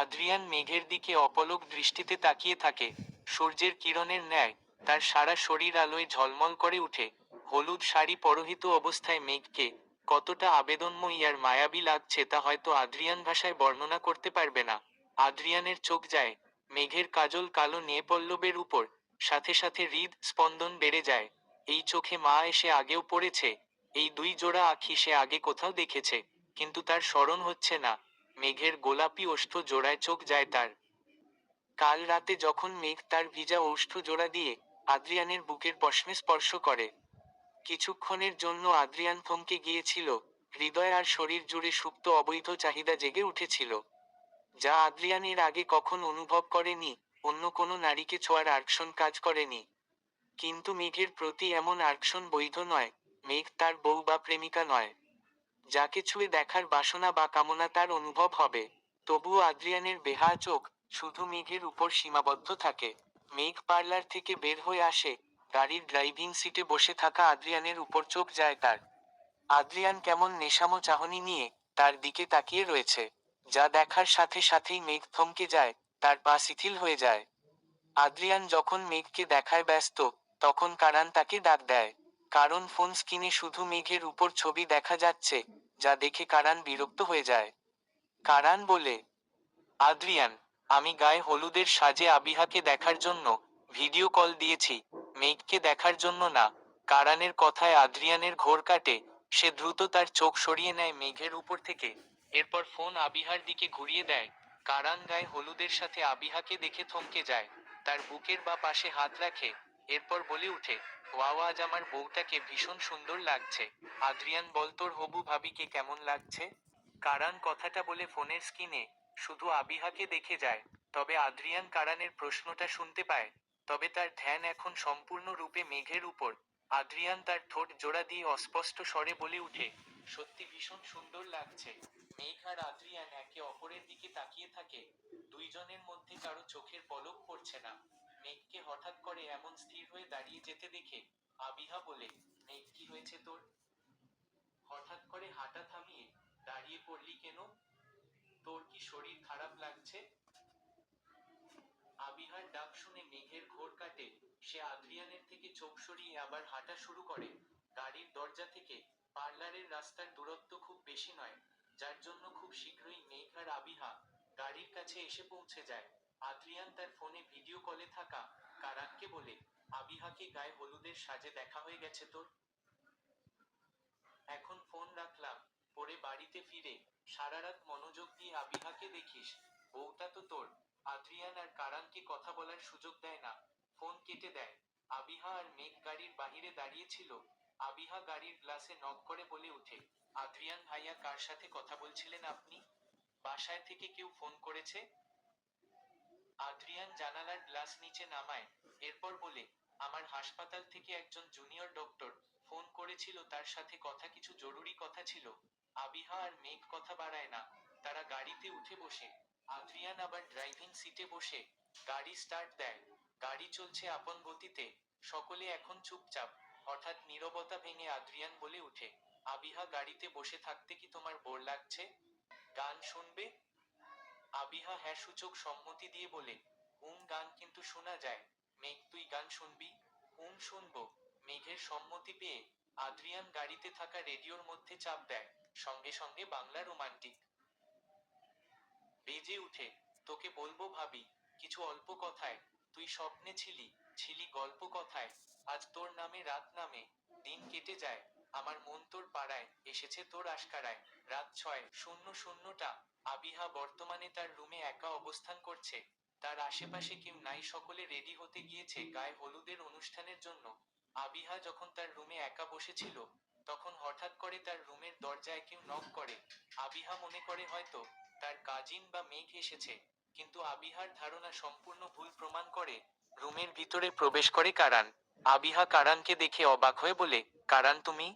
Adrian মেঘের দিকে অপলক দৃষ্টিতে তাকিয়ে থাকে। সূর্যের কিরণের ন্যায় তার সারা শরীর আলোয় ঝলমল করে উঠে। হলুদ শাড়ি পরহিত অবস্থায় মেঘকে কতটা আবেদনময়ী আর মায়াবী লাগছে তা হয়তো আদ্রিয়ান ভাষায় বর্ণনা করতে পারবে না। আদ্রিয়ানের চোখ যায়, মেঘের কাজল কালো নেপল্লবের উপর, সাথে সাথে হৃদ স্পন্দন বেড়ে যায়। এই চোখে মা এসে আগেও পড়েছে, এই দুই জোড়া আখি সে আগে কোথাও দেখেছে, কিন্তু তার স্মরণ হচ্ছে না। মেঘের গোলাপি ওষ্ঠ জোড়ায় চোখ যায় তার। কাল রাতে যখন মেঘ তার ভিজা ওষ্ঠ জোড়া দিয়ে আদ্রিয়ানের বুকের পশমে স্পর্শ করে, কিছুক্ষণের জন্য আদ্রিয়ান থমকে গিয়েছিল, হৃদয় আর শরীর জুড়ে সুপ্ত অবৈধ চাহিদা জেগে উঠেছিল, যা আদ্রিয়ানের আগে কখন অনুভব করেনি, অন্য কোনো নারীকে ছোঁয়ার আর্কশন কাজ করেনি। কিন্তু মেঘের প্রতি এমন আর্কশন বৈধ নয়, মেঘ তার বউ বা প্রেমিকা নয়। যাকে ছুঁয়ে দেখার বাসনা বা কামনা তার অনুভব হবে। তবুও আদ্রিয়ানের বেহা চোখ শুধু মেঘের উপর সীমাবদ্ধ থাকে। মেঘ পার্লার থেকে বের হয়ে আসে, গাড়ির ড্রাইভিং সিটে বসে থাকা আদ্রিয়ানের উপর চোখ যায় তার। আদ্রিয়ান কেমন নেশামো চাহনি নিয়ে তার দিকে তাকিয়ে রয়েছে। যা দেখার সাথে সাথেই মেঘ থমকে যায়, তার পা শিথিল হয়ে যায়। আদ্রিয়ান যখন মেঘকে দেখায় ব্যস্ত, তখন কারান তাকে ডাক দেয়, কারণ ফোন স্ক্রিনে শুধু মেঘের উপর ছবি দেখা যাচ্ছে যা দেখে কারান বিরক্ত হয়ে যায়। কারান বলে, আদ্রিয়ান, আমি গায়ে হলুদের সাজে আবিহাকে দেখার জন্য ভিডিও কল দিয়েছি। মেঘকে দেখার জন্য না, কারানের কথায় আদ্রিয়ানের ঘোর কাটে। সে দ্রুত তার চোখ সরিয়ে নেয় মেঘের উপর থেকে। এরপর ফোন আবিহার দিকে ঘুরিয়ে দেয়। কারান গায়ে হলুদের সাথে আবিহাকে দেখে থমকে যায়। তার বুকের বা পাশে হাত রাখে। এরপর বলে উঠে ওয়াও, আজ আমার বউটাকে ভীষণ সুন্দর লাগছে। আদ্রিয়ান, বল তোর হবু ভাবিকে কেমন লাগছে? কারান কথাটা বলে ফোনের স্ক্রিনে শুধু আবিহাকে দেখে যায়। তবে আদ্রিয়ান কারানের প্রশ্নটা শুনতে পায়। তবে তার ধ্যান এখন সম্পূর্ণ রূপে মেঘের উপর। আদ্রিয়ান তার ঠোঁট জোড়া দিয়ে অস্পষ্ট স্বরে বলে উঠে, সত্যি ভীষণ সুন্দর লাগছে। মেঘ আর আদ্রিয়ান একে অপরের দিকে তাকিয়ে থাকে। দুইজনের মধ্যে কারও চোখের পলক পড়ছে না। মেঘকে হঠাৎ করে এমন স্থির হয়ে দাঁড়িয়ে যেতে দেখে আবিহা বলে, মেঘ, কি হয়েছে তোর? হঠাৎ করে হাঁটা থামিয়ে দাঁড়িয়ে পড়লি কেন? তোর কি শরীর খারাপ লাগছে? আবিহার ডাক শুনে মেঘের ঘোর কাটে। সে আদ্রিয়ানের থেকে চোখ সরিয়ে আবার হাঁটা শুরু করে। গাড়ির দরজা থেকে পার্লারের রাস্তার দূরত্ব খুব বেশি নয়, যার জন্য খুব শীঘ্রই মেঘ আর আবিহা গাড়ির কাছে এসে পৌঁছে যায়। আদ্রিয়ান তার ফোনে ভিডিও কলে থাকা কারানকে বলে, আবিহাকে গায়ে হলুদের সাজে দেখা হয়ে গেছে তোর। এখন ফোন রাখলাম, পরে বাড়িতে ফিরে সারা রাত মনোযোগ দিয়ে আবিহাকে দেখিস, বউটা তো তোর। আদ্রিয়ান আর কারানকে কথা বলার সুযোগ দেয় না ফোন কেটে দেয়। আবিহা আর মেঘ গাড়ির বাহিরে দাঁড়িয়ে ছিল আবিহা গাড়ির গ্লাসে নক করে বলে উঠে আদ্রিয়ান ভাইয়া কার সাথে কথা বলছিলেন আপনি? বাসায় থেকে কেউ ফোন করেছে? আদ্রিয়ান জানালার গ্লাস নিচে নামায়, এরপর বলে, আমার হাসপাতাল থেকে একজন জুনিয়র ডক্টর ফোন করেছিল, তার সাথে কথা কিছু জরুরি কথা ছিল। আবিহা আর মেঘ কথা বাড়ায় না, তারা গাড়িতে উঠে বসে। আদ্রিয়ান আবার ড্রাইভিং সিটে বসে, গাড়ি স্টার্ট দেয়, গাড়ি চলছে আপন গতিতে, সকলে এখন চুপচাপ, হঠাৎ নীরবতা ভেঙে আদ্রিয়ান বলে উঠে, আবিহা, গাড়িতে বসে থাকতে কি তোমার বোর লাগছে? গান শুনবে? আবিহা হ্যাঁ সূচক সম্মতি দিয়ে বলে হুম গান কিন্তু শোনা যায়। মেঘ তুই গান শুনবি? হুম শুনব। মেঘের সম্মতি পেয়ে আদ্রিয়ান গাড়িতে থাকা রেডিওর মধ্যে চাপ দেয়। সঙ্গে সঙ্গে বাংলা রোমান্টিক। বেজে উঠে, তোকে বলব ভাবি, কিছু অল্প কথায়। তুই স্বপ্নে ছিলি ছিলি গল্প কথায়। আজ তোর নামে রাত নামে, দিন কেটে যায়। আমার মন তোর পাড়ায়, এসেছে তোর আশকারায়। রাত ছয়, শূন্য শূন্যটা আবিহা বর্তমানে তার রুমে একা অবস্থান করছে। তার আশেপাশে কেউ নাই, সকলে রেডি হতে গিয়েছে গায়ে হলুদের অনুষ্ঠানের জন্য। আবিহা যখন তার রুমে একা বসেছিল, তখন হঠাৎ করে তার রুমের দরজায় কেউ নক করে। আবিহা মনে করে হয়তো তার কাজিন বা মেঘ এসেছে, কিন্তু আবিহার ধারণা সম্পূর্ণ ভুল প্রমাণ করে রুমের ভিতরে প্রবেশ করে কারান। আবিহা কারানকে দেখে অবাক হয়ে বলে, কারান তুমি?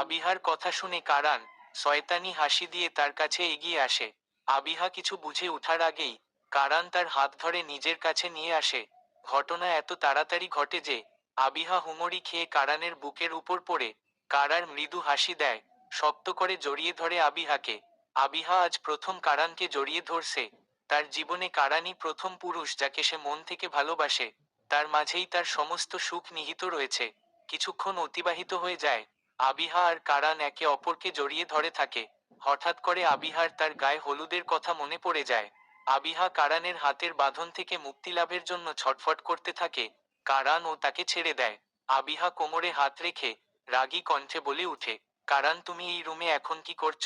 আবিহার কথা শুনে কারান শয়তানি হাসি দিয়ে তার কাছে এগিয়ে আসে। আবিহা কিছু বুঝে ওঠার আগেই কারান তার হাত ধরে নিজের কাছে নিয়ে আসে। ঘটনা এত তাড়াতাড়ি ঘটে যে আবিহা হুমড়ি খেয়ে কারানের বুকের উপর পড়ে। কারার মৃদু হাসি দেয়, শক্ত করে জড়িয়ে ধরে আবিহাকে। আবিহা আজ প্রথম কারানকে জড়িয়ে ধরছে। তার জীবনে কারানই প্রথম পুরুষ যাকে সে মন থেকে ভালোবাসে। তার মাঝেই তার সমস্ত সুখ নিহিত রয়েছে। কিছুক্ষণ অতিবাহিত হয়ে যায়। আবিহা আর কারান একে অপরকে জড়িয়ে ধরে থাকে। হঠাৎ করে আবিহার তার গায়ে হলুদের কথা মনে পড়ে যায়। আবিহা কারানের হাতের বাঁধন থেকে মুক্তি লাভের জন্য ছটফট করতে থাকে, কারান ও তাকে ছেড়ে দেয়। আবিহা কোমরে হাত রেখে রাগী কণ্ঠে বলে উঠে কারান, তুমি এই রুমে এখন কি করছ?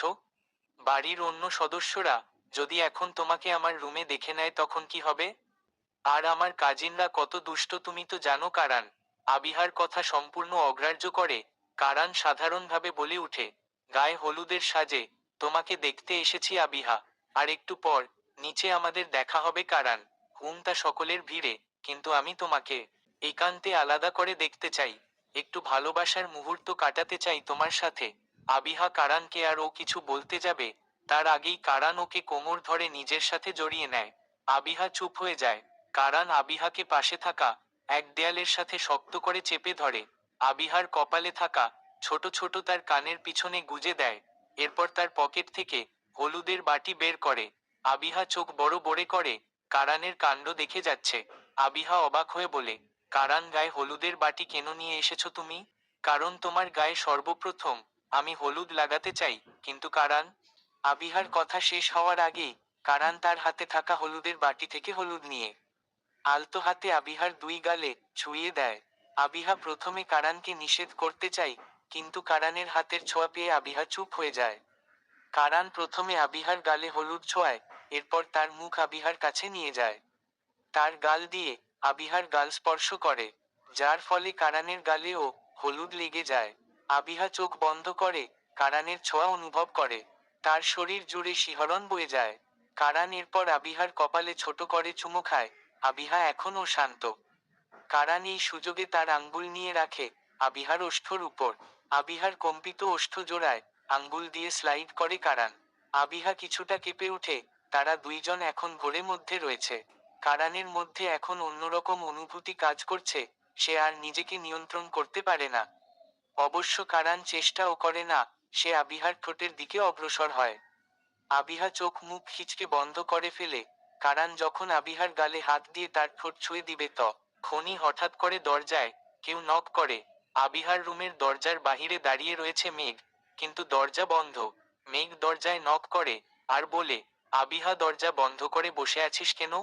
বাড়ির অন্য সদস্যরা যদি এখন তোমাকে আমার রুমে দেখে নেয় তখন কি হবে? আর আমার কাজিনরা কত দুষ্ট তুমি তো জানো কারান। আবিহার কথা সম্পূর্ণ অগ্রাহ্য করে, কারান সাধারণভাবে বলে উঠে গায়ে হলুদের সাজে তোমাকে দেখতে এসেছি আবিহা, আর একটু পর, নিচে আমাদের দেখা হবে কারান। হুম তা সকলের ভিড়ে, কিন্তু আমি তোমাকে একান্তে আলাদা করে দেখতে চাই। একটু ভালোবাসার মুহূর্ত কাটাতে চাই তোমার সাথে। আবিহা কারানকে আর ও কিছু বলতে যাবে, তার আগেই কারান ওকে কোমর ধরে নিজের সাথে জড়িয়ে নেয়। আবিহা চুপ হয়ে যায়। কারান আবিহাকে পাশে থাকা, এক দেয়ালের সাথে শক্ত করে চেপে ধরে। আবিহার কপালে থাকা, ছোট ছোট তার কানের পিছনে গুজে দেয়। এরপর তার পকেট থেকে হলুদের বাটি বের করে। আবিহা চোখ বড় বড়ে করে, কারানের কাণ্ড দেখে যাচ্ছে। আবিহা অবাক হয়ে বলে, কারান গায়ে হলুদের বাটি কেন নিয়ে এসেছ তুমি? কারণ তোমার গায়ে সর্বপ্রথম আমি হলুদ লাগাতে চাই, কিন্তু কারান, আবিহার কথা শেষ হওয়ার আগেই কারান তার হাতে থাকা হলুদের বাটি থেকে হলুদ নিয়ে আলতো হাতে আবিহার দুই গালে ছুঁয়ে দেয়। আবিহা প্রথমে কারানকে নিষেধ করতে চাই কিন্তু কারানের হাতের ছোঁয়া পেয়ে আবিহা চুপ হয়ে যায়। কারান প্রথমে আবিহার গালে হলুদ ছোঁয়ায়, এরপর তার মুখ আবিহার কাছে নিয়ে যায়। তার গাল দিয়ে আবিহার গাল স্পর্শ করে, যার ফলে কারানের গালেও হলুদ লেগে যায়। আবিহা চোখ বন্ধ করে কারানের ছোঁয়া অনুভব করে। তার শরীর জুড়ে শিহরণ বয়ে যায়। কারান এরপর আবিহার কপালে ছোট করে চুমু খায়। আবিহা এখনও শান্ত। কারান এই সুযোগে তার আঙ্গুল নিয়ে রাখে আবিহার ওষ্ঠর উপর। আবিহার কম্পিত ওষ্ঠ জোড়ায় আঙ্গুল দিয়ে স্লাইড করে কারান। আবিহা কিছুটা কেঁপে উঠে, তারা দুইজন এখন ঘোরের মধ্যে রয়েছে। কারানের মধ্যে এখন অন্যরকম অনুভূতি কাজ করছে, সে আর নিজেকে নিয়ন্ত্রণ করতে পারে না। অবশ্য কারান চেষ্টাও করে না, সে আবিহার ঠোঁটের দিকে অগ্রসর হয়। আবিহা চোখ মুখ খিচকে বন্ধ করে ফেলে, কারান যখন আবিহার গালে হাত দিয়ে তার ঠোঁট ছুঁয়ে দিবে ত, খনি হঠাৎ করে দরজায় কেউ নক করে আবিহার রুমের দরজার বাহিরে দাঁড়িয়ে রয়েছে মেঘ, কিন্তু দরজা বন্ধ। মেঘ দরজায় নক করে, আর বলে, আবিহা, দরজা বন্ধ করে বসে আছিস কেন?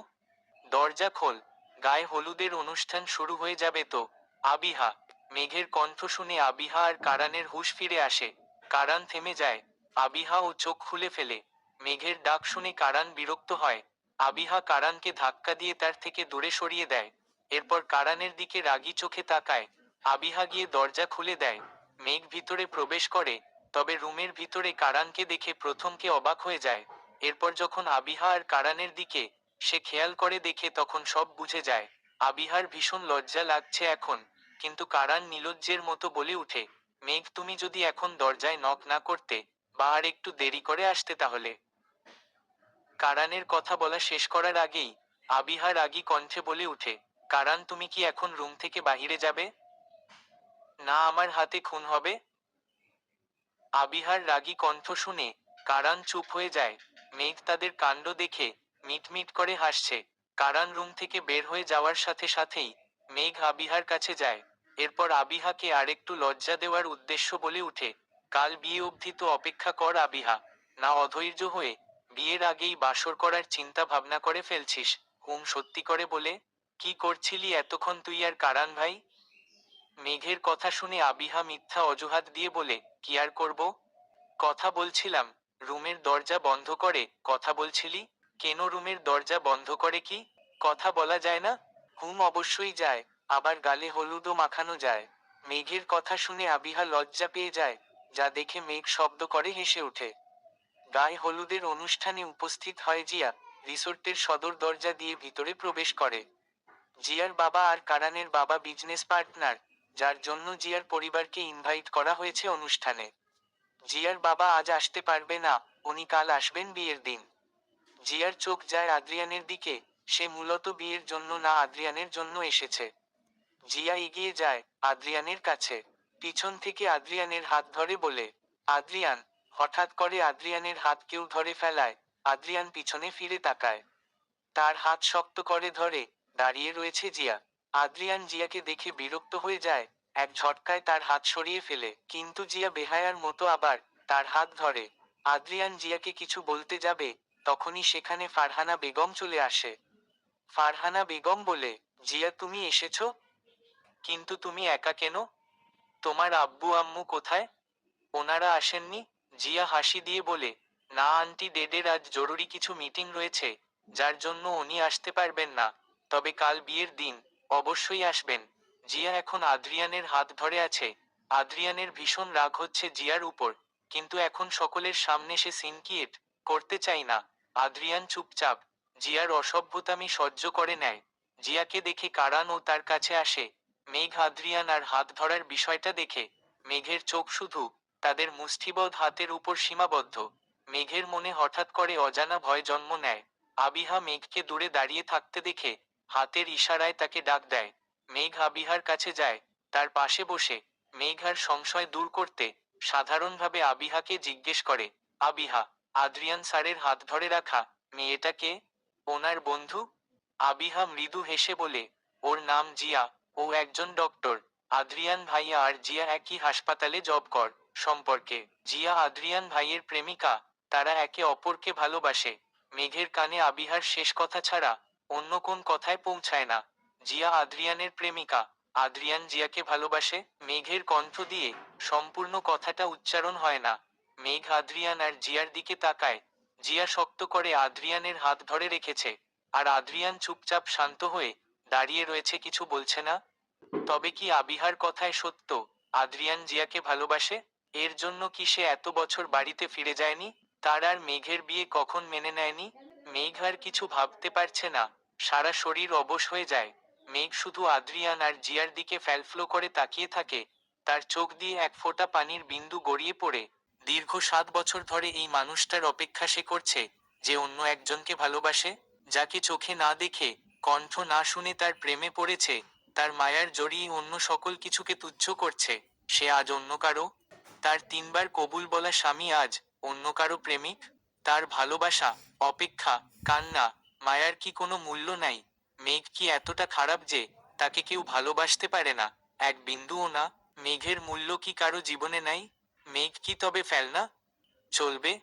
দরজা খোল, গায়ে হলুদের অনুষ্ঠান শুরু হয়ে যাবে তো। আবিহা। মেঘের কণ্ঠ শুনে আবিহা আর কারানের হুশ ফিরে আসে। কারান থেমে যায়। আবিহা ও চোখ খুলে ফেলে। মেঘের ডাক শুনে কারান বিরক্ত হয়। আবিহা কারানকে ধাক্কা দিয়ে তার থেকে দূরে সরিয়ে দেয়। এরপর কারানের দিকে রাগী চোখে তাকায়। আবিহা গিয়ে দরজা খুলে দেয়। মেঘ ভিতরে প্রবেশ করে, তবে রুমের ভিতরে কারানকে দেখে প্রথমকে অবাক হয়ে যায়। এরপর যখন আবিহা আর কারানের দিকে সে খেয়াল করে দেখে, তখন সব বুঝে যায়, আবিহার ভীষণ লজ্জা লাগছে এখন। কিন্তু কারান নিলজ্জের মতো বলে উঠে, মেঘ, তুমি যদি এখন দরজায় নক না করতে, বা আর একটু দেরি করে আসতে তাহলে? কারানের কথা বলা শেষ করার আগেই আবিহা রাগী কণ্ঠে বলে উঠে, কারান, তুমি কি এখন রুম থেকে বাহিরে যাবে? না আমার হাতে খুন হবে? আবিহার রাগী কণ্ঠ শুনে কারান চুপ হয়ে যায়। মেঘ তাদের কাণ্ড দেখে মিটমিট করে হাসছে। কারান রুম থেকে বের হয়ে যাওয়ার সাথে সাথেই মেঘ আবিহার কাছে যায়। এরপর আবিহাকে আরেকটু লজ্জা দেওয়ার উদ্দেশ্য বলে উঠে, কাল বিয়ে অবধি তো অপেক্ষা কর আবিহা। না অধৈর্য হয়ে বিয়ের আগেই বাসর করার চিন্তা ভাবনা করে ফেলছিস। হুম সত্যি করে বলে, কি করছিলি এতক্ষণ তুই আর কারান ভাই? মেঘের কথা শুনে আবিহা মিথ্যা অজুহাত দিয়ে বলে, কি আর করব? কথা বলছিলাম। রুমের দরজা বন্ধ করে। কথা বলছিলি? কেন রুমের দরজা বন্ধ করে কি? কথা বলা যায় না। হুম অবশ্যই যায়, আবার গালে হলুদও মাখানো যায়। মেঘের কথা শুনে আবিহা লজ্জা পেয়ে যায়, যা দেখে মেঘ শব্দ করে হেসে ওঠে। গায়ে হলুদের অনুষ্ঠানে উপস্থিত হয় জিয়া, রিসোর্টের সদর দরজা দিয়ে ভিতরে প্রবেশ করে। জিয়ার বাবা আর কারানের বাবা বিজনেস পার্টনার। যার জন্য জিয়ার পরিবারকে ইনভাইট করা হয়েছে অনুষ্ঠানে। জিয়ার বাবা আজ আসতে পারবে না, উনি কাল আসবেন বিয়ের দিন। জিয়ার চোখ যায় আদ্রিয়ানের দিকে, সে মূলত বিয়ের জন্য না আদ্রিয়ানের জন্য এসেছে। জিয়া এগিয়ে যায় আদ্রিয়ানের কাছে, পিছন থেকে আদ্রিয়ানের হাত ধরে বলে, আদ্রিয়ান, হঠাৎ করে আদ্রিয়ানের হাত কেউ ধরে ফেলায়, আদ্রিয়ান পিছনে ফিরে তাকায়। তার হাত শক্ত করে ধরে দাঁড়িয়ে রয়েছে জিয়া। আদ্রিয়ান জিয়াকে দেখে বিরক্ত হয়ে যায়। এক ঝটকায় তার হাত সরিয়ে ফেলে। কিন্তু জিয়া বেহায়ার মতো আবার তার হাত ধরে। আদ্রিয়ান জিয়াকে কিছু বলতে যাবে, তখনই সেখানে ফারহানা বেগম চলে আসে। ফারহানা বেগম বলে, জিয়া, তুমি এসেছ? কিন্তু তুমি একা কেন? তোমার আব্বু আম্মু কোথায়? ওনারা আসেননি? জিয়া হাসি দিয়ে বলে, না, আন্টি, ডেডের আজ জরুরি কিছু মিটিং রয়েছে, যার জন্য উনি আসতে পারবেন না। তবে কাল বিয়ের দিন অবশ্যই আসবেন। জিয়া এখন আদ্রিয়ানের হাত ধরে আছে। আদ্রিয়ানের ভীষণ রাগ হচ্ছে জিয়ার উপর। কিন্তু এখন সকলের সামনে সে সিনকিয়েট করতে চাই না। আদ্রিয়ান চুপচাপ জিয়ার অসভ্যতামি সহ্য করে নেয়। জিয়াকে দেখে কারান ও তার কাছে আসে। মেঘ আদ্রিয়ান আর হাত ধরার বিষয়টা দেখে। মেঘের চোখ শুধু তাদের মুষ্টিবদ্ধ হাতের উপর সীমাবদ্ধ। মেঘের মনে হঠাৎ করে অজানা ভয় জন্ম নেয়। আবিহা মেঘকে দূরে দাঁড়িয়ে থাকতে দেখে হাতের ইশারায় তাকে ডাক দেয়। মেঘ আবিহার কাছে যায়, তার পাশে বসে মেঘার সংশয় দূর করতে সাধারণভাবে আবিহাকে জিজ্ঞেস করে, আবিহা, আদ্রিয়ান স্যারের হাত ধরে রাখা মেয়েটাকে ওনার বন্ধু? আবিহা মৃদু হেসে বলে, ওর নাম জিয়া, ও একজন ডক্টর। আদ্রিয়ান ভাইয়া আর জিয়া একই হাসপাতালে জব কর সম্পর্কে। জিয়া আদ্রিয়ান ভাইয়ের প্রেমিকা, তারা একে অপরকে ভালোবাসে। মেঘের কানে আবিহার শেষ কথা ছাড়া অন্য কোন কথায় পৌঁছায় না। জিয়া আদ্রিয়ানের প্রেমিকা। আদ্রিয়ান জিয়াকে ভালোবাসে, মেঘের কণ্ঠ দিয়ে। সম্পূর্ণ কথাটা উচ্চারণ হয় না। মেঘ আদ্রিয়ান আর জিয়ার দিকে তাকায়। জিয়া শক্ত করে আদ্রিয়ানের হাত ধরে রেখেছে। আর আদ্রিয়ান চুপচাপ শান্ত হয়ে দাঁড়িয়ে রয়েছে কিছু বলছে না। তবে কি আবিহার কথায় সত্য? আদ্রিয়ান জিয়াকে ভালোবাসে? এর জন্য কি সে এত বছর বাড়িতে ফিরে যায়নি? তার আর মেঘের বিয়ে কখন মেনে নেয়নি? মেঘ আর কিছু ভাবতে পারছে না। সারা শরীর অবশ হয়ে যায়। মেঘ শুধু আদ্রিয়ান আর জিয়ার দিকে ফ্যালফ্লো করে তাকিয়ে থাকে। তার চোখ দিয়ে এক ফোঁটা পানির বিন্দু গড়িয়ে পড়ে। দীর্ঘ সাত বছর ধরে এই মানুষটার অপেক্ষা সে করছে, যে অন্য একজনকে ভালোবাসে। যাকে চোখে না দেখে, কণ্ঠ না শুনে তার প্রেমে পড়েছে, তার মায়ার জড়িয়ে অন্য সকল কিছুকে তুচ্ছ করছে। সে আজ অন্য কারও। তার তিনবার কবুল বলা স্বামী আজ অন্য কারও প্রেমিক। তার ভালোবাসা, অপেক্ষা, কান্না, মায়ার কি কোনো মূল্য নাই? মেঘ কি এতটা খারাপ যে তাকে কেউ ভালোবাসতে পারে না? এক বিন্দুও না। মেঘের মূল্য কি কারও জীবনে নাই? মেঘ কি তবে ফেলনা? চলবে।